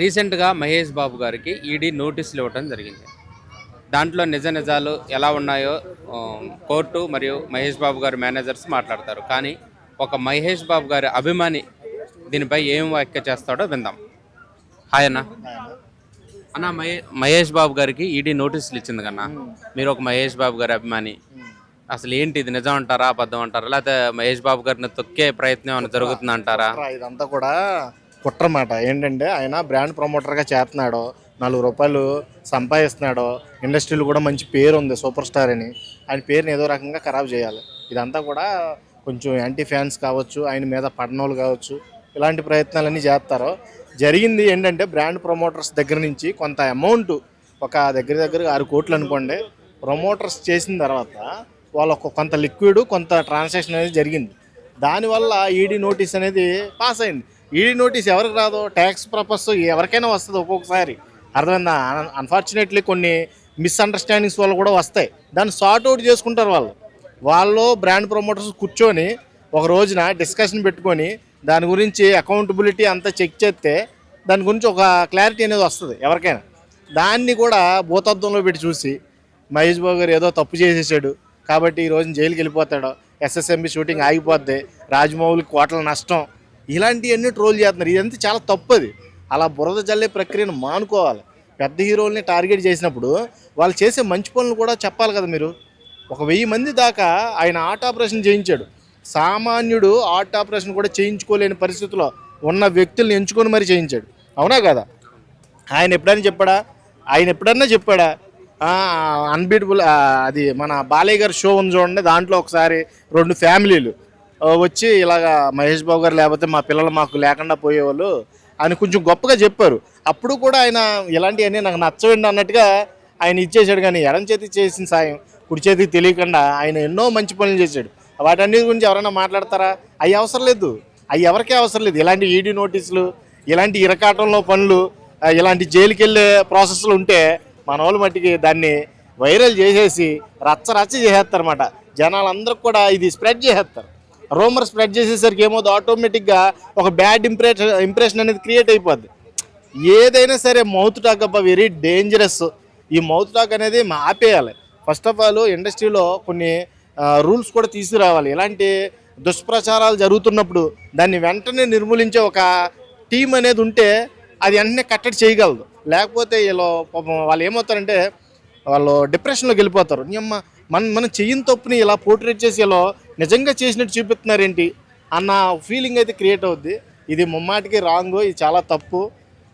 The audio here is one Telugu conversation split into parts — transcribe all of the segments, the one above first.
రీసెంట్గా మహేష్ బాబు గారికి ఈడీ నోటీసులు ఇవ్వడం జరిగింది. దాంట్లో నిజ నిజాలు ఎలా ఉన్నాయో కోర్టు మరియు మహేష్ బాబు గారి మేనేజర్స్ మాట్లాడతారు. కానీ ఒక మహేష్ బాబు గారి అభిమాని దీనిపై ఏం వ్యాఖ్య చేస్తాడో విందాం. హాయ్ అన్న. అన్న మహే మహేష్ బాబు గారికి ఈడీ నోటీసులు ఇచ్చింది కన్నా మీరు ఒక మహేష్ బాబు గారి అభిమాని అసలు ఏంటి ఇది నిజం అంటారా అబద్ధం అంటారా లేకపోతే మహేష్ బాబు గారిని తొక్కే ప్రయత్నం ఏమైనా జరుగుతుంది అంటారా ఇదంతా కూడా కుట్రమాట. ఏంటంటే ఆయన బ్రాండ్ ప్రమోటర్గా చేస్తున్నాడు. నాలుగు రూపాయలు సంపాదిస్తున్నాడు. ఇండస్ట్రీలో కూడా మంచి పేరు ఉంది సూపర్ స్టార్ అని. ఆయన పేరుని ఏదో రకంగా ఖరాబ్ చేయాలి. ఇదంతా కూడా కొంచెం యాంటీ ఫ్యాన్స్ కావచ్చు ఆయన మీద పడనోళ్ళు కావచ్చు ఇలాంటి ప్రయత్నాలన్నీ చేస్తారు. జరిగింది ఏంటంటే బ్రాండ్ ప్రమోటర్స్ దగ్గర నుంచి కొంత అమౌంట్ ఒక దగ్గర దగ్గర ఆరు కోట్లు అనుకోండి ప్రమోటర్స్ చేసిన తర్వాత వాళ్ళ కొంత లిక్విడ్ కొంత ట్రాన్సాక్షన్ అనేది జరిగింది. దానివల్ల ఈడీ నోటీస్ అనేది పాస్ అయింది. ఈడీ నోటీస్ ఎవరికి రాదు ట్యాక్స్ పర్పస్ ఎవరికైనా వస్తుంది ఒక్కొక్కసారి. అర్థమైందా? అన్ఫార్చునేట్లీ కొన్ని మిస్అండర్స్టాండింగ్స్ వల్ల కూడా వస్తాయి. దాన్ని సార్ట్ అవుట్ చేసుకుంటారు వాళ్ళు. వాళ్ళు బ్రాండ్ ప్రమోటర్స్ కూర్చొని ఒక రోజున డిస్కషన్ పెట్టుకొని దాని గురించి అకౌంటబిలిటీ అంతా చెక్ చేస్తే దాని గురించి ఒక క్లారిటీ అనేది వస్తుంది ఎవరికైనా. దాన్ని కూడా భూతత్వంలో పెట్టి చూసి మహేష్ బాబు గారు ఏదో తప్పు చేసేసాడు కాబట్టి ఈ రోజున జైలుకి వెళ్ళిపోతాడు. SSMB shooting ఆగిపోద్ది. రాజమౌళికి కోట్ల నష్టం. ఇలాంటివన్నీ ట్రోల్ చేస్తున్నారు. ఇదంతా చాలా తప్పది. అలా బురద జల్లే ప్రక్రియను మానుకోవాలి. పెద్ద హీరోల్ని టార్గెట్ చేసినప్పుడు వాళ్ళు చేసే మంచి పనులు కూడా చెప్పాలి కదా మీరు. ఒక వెయ్యి మంది దాకా ఆయన ఆర్ట్ ఆపరేషన్ చేయించాడు. సామాన్యుడు ఆర్ట్ ఆపరేషన్ కూడా చేయించుకోలేని పరిస్థితిలో ఉన్న వ్యక్తుల్ని ఎంచుకొని మరి చేయించాడు. అవునా కదా? ఆయన ఎప్పుడైనా చెప్పాడా? ఆయన ఎప్పుడన్నా చెప్పాడా? అన్బీటబుల్ అది మన బాలయ్య గారి షో ఉంది చూడండి. దాంట్లో ఒకసారి రెండు ఫ్యామిలీలు. వచ్చి ఇలాగా మహేష్ బాబు గారు లేకపోతే మా పిల్లలు మాకు లేకుండా పోయేవాళ్ళు. అని కొంచెం గొప్పగా చెప్పారు. అప్పుడు కూడా ఆయన ఇలాంటివన్నీ నాకు నచ్చవండి అన్నట్టుగా ఆయన ఇచ్చేసాడు కానీ ఎడం చేతి చేసిన సాయం కుడి చేతికి తెలియకుండా ఆయన ఎన్నో మంచి పనులు చేశాడు. వాటన్నిటి గురించి ఎవరైనా మాట్లాడతారా? అవి అవసరం లేదు. అవి ఎవరికీ అవసరం లేదు. ఇలాంటి ఈడీ నోటీసులు ఇలాంటి ఇరకాటంలో పనులు ఇలాంటి జైలుకి వెళ్ళే ప్రాసెస్లు ఉంటే మన వాళ్ళు మట్టికి దాన్ని వైరల్ చేసేసి రచ్చ రచ్చ చేసేస్తారన్నమాట. జనాలందరికి కూడా ఇది స్ప్రెడ్ చేసేస్తారు. రూమర్ స్ప్రెడ్ చేసేసరికి ఏమో ఆటోమేటిక్గా ఒక బ్యాడ్ ఇంప్రెషన్ ఇంప్రెషన్ అనేది క్రియేట్ అయిపోద్ది. ఏదైనా సరే మౌత్ టాక్ అబ్బా వెరీ డేంజరస్ ఈ మౌత్ టాక్ అనేది ఆపేయాలి ఫస్ట్ ఆఫ్ ఆల్ ఇండస్ట్రీలో కొన్ని రూల్స్ కూడా తీసుకురావాలి. ఇలాంటి దుష్ప్రచారాలు జరుగుతున్నప్పుడు దాన్ని వెంటనే నిర్మూలించే ఒక టీం అనేది ఉంటే అది వెంటనే కట్టడి చేయగలదు. లేకపోతే వీళ్ళు పాపం వాళ్ళు ఏమవుతారంటే వాళ్ళు డిప్రెషన్లోకి వెళ్ళిపోతారు. నీ అమ్మ మన మనం చెయ్యని తప్పుని ఇలా పోర్ట్రేట్ చేసి ఇలా నిజంగా చేసినట్టు చూపిస్తున్నారేంటి అన్న ఫీలింగ్ అయితే క్రియేట్ అవుద్ది. ఇది ముమ్మాటికి రాంగ్ ఇది చాలా తప్పు.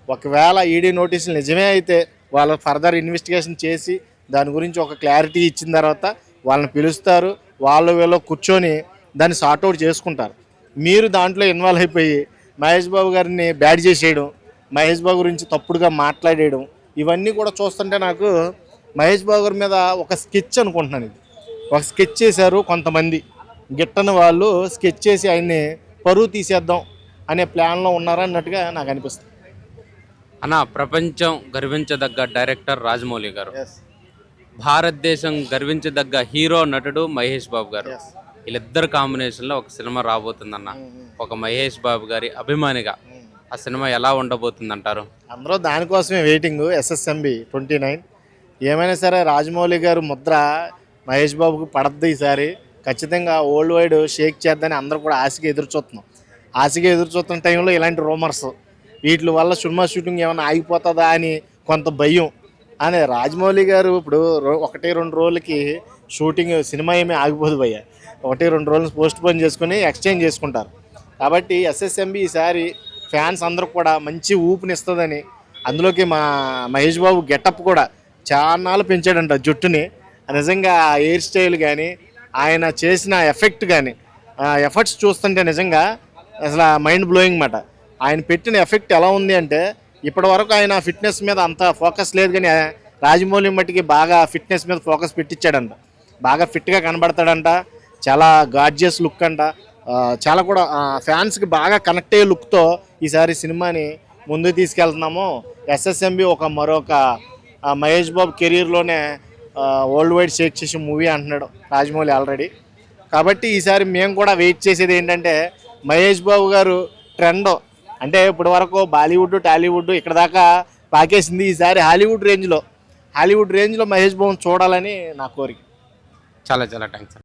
ఒకవేళ ఈడీ నోటీసులు నిజమే అయితే వాళ్ళ ఫర్దర్ ఇన్వెస్టిగేషన్ చేసి దాని గురించి ఒక క్లారిటీ ఇచ్చిన తర్వాత వాళ్ళని పిలుస్తారు. వాళ్ళు వీళ్ళు కూర్చొని దాన్ని సార్ట్అవుట్ చేసుకుంటారు. మీరు దాంట్లో ఇన్వాల్వ్ అయిపోయి మహేష్ బాబు గారిని బ్యాడ్ చేసేయడం మహేష్ బాబు గురించి తప్పుడుగా మాట్లాడేయడం ఇవన్నీ కూడా చూస్తుంటే నాకు మహేష్ బాబు గారి మీద ఒక స్కెచ్ అనుకుంటున్నాను ఇది. ఒక స్కెచ్ చేశారు కొంతమంది. గిట్టని వాళ్ళు స్కెచ్ చేసి ఆయన్ని పరువు తీసేద్దాం అనే ప్లాన్లో ఉన్నారన్నట్టుగా నాకు అనిపిస్తుంది. అన్న ప్రపంచం గర్వించదగ్గ డైరెక్టర్ రాజమౌళి గారు. భారతదేశం గర్వించదగ్గ హీరో నటుడు మహేష్ బాబు గారు. వీళ్ళిద్దరు కాంబినేషన్లో ఒక సినిమా రాబోతుందన్న. ఒక మహేష్ బాబు గారి అభిమానిగా. ఆ సినిమా ఎలా ఉండబోతుంది అంటారు అందరూ దానికోసమే వెయిటింగ్ ఎస్ఎస్ఎంబి ట్వంటీ నైన్ ఏమైనా సరే రాజమౌళి గారు ముద్ర మహేష్ బాబుకి పడద్దు ఈసారి. ఖచ్చితంగా ఓల్డ్ వైడ్ షేక్ చేద్దని అందరూ కూడా ఆశగా ఎదురు చూస్తున్నాం. ఆశగా ఎదురు చూస్తున్న టైంలో ఇలాంటి రూమర్స్ వీటి వల్ల సినిమా షూటింగ్ ఏమైనా ఆగిపోతుందా అని కొంత భయం. అనే రాజమౌళి గారు ఇప్పుడు రో- ఒకటి రెండు రోజులకి షూటింగ్ సినిమా ఏమీ ఆగిపోదు భయ్య. ఒకటి రెండు రోజులు పోస్ట్ పోన్ చేసుకుని ఎక్స్చేంజ్ చేసుకుంటారు. కాబట్టి ఎస్ఎస్ఎంబి ఈసారి ఫ్యాన్స్ అందరూ కూడా మంచి ఊపునిస్తుందని అందులోకి మా మహేష్ బాబు గెటప్ కూడా చాలా పెంచాడంట జుట్టుని. నిజంగా ఆ హెయిర్ స్టైల్ కానీ ఆయన చేసిన ఎఫెక్ట్ కానీ ఎఫర్ట్స్ చూస్తుంటే నిజంగా అసలు మైండ్ బ్లోయింగ్ మాట. ఆయన పెట్టిన ఎఫెక్ట్ ఎలా ఉంది అంటే ఇప్పటి వరకు ఆయన ఫిట్నెస్ మీద అంత ఫోకస్ లేదు కానీ రాజమౌళి మట్టికి బాగా ఫిట్నెస్ మీద ఫోకస్ పెట్టించాడంట బాగా ఫిట్గా కనబడతాడంట. చాలా గార్జియస్ లుక్ అంట. చాలా కూడా ఫ్యాన్స్కి బాగా కనెక్ట్ అయ్యే లుక్తో ఈసారి సినిమాని ముందుకు తీసుకెళ్తున్నాము. ఎస్ఎస్ఎంబి ఒక మరొక మహేష్ బాబు కెరీర్లోనే వరల్డ్ వైడ్ షేక్ చేసే మూవీ అంటున్నాడు రాజమౌళి ఆల్రెడీ. కాబట్టి ఈసారి మేము కూడా వెయిట్ చేసేది ఏంటంటే మహేష్ బాబు గారు ట్రెండ్. అంటే ఇప్పటి వరకు బాలీవుడ్ టాలీవుడ్ ఇక్కడ దాకా పాకేసింది ఈసారి హాలీవుడ్ రేంజ్లో. హాలీవుడ్ రేంజ్లో మహేష్ బాబుని చూడాలని నా కోరిక. చాలా చాలా థ్యాంక్స్